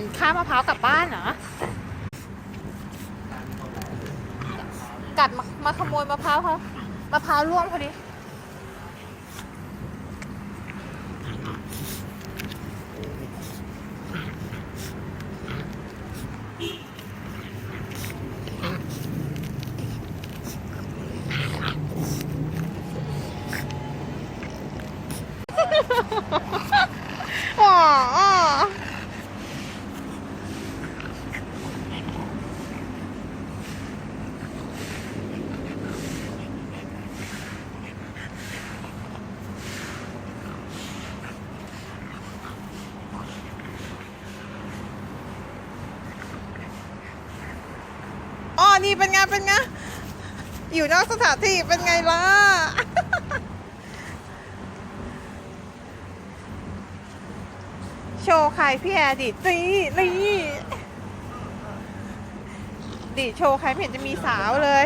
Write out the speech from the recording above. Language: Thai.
มข้ามะพร้าวกลับบ้านเหรอ กัดมามาขโมยมะพร้าวเขามะพร้าวร่วงพอดี อ๋ออ๋อ อ๋อนี่เป็นไงเป็นไงอยู่นอกสถานที่เป็นไงล่ะ โชว์ใครพี่แอร์ดิตีนี่ดิโชว์ใครไม่เห็นจะมีสาวเลย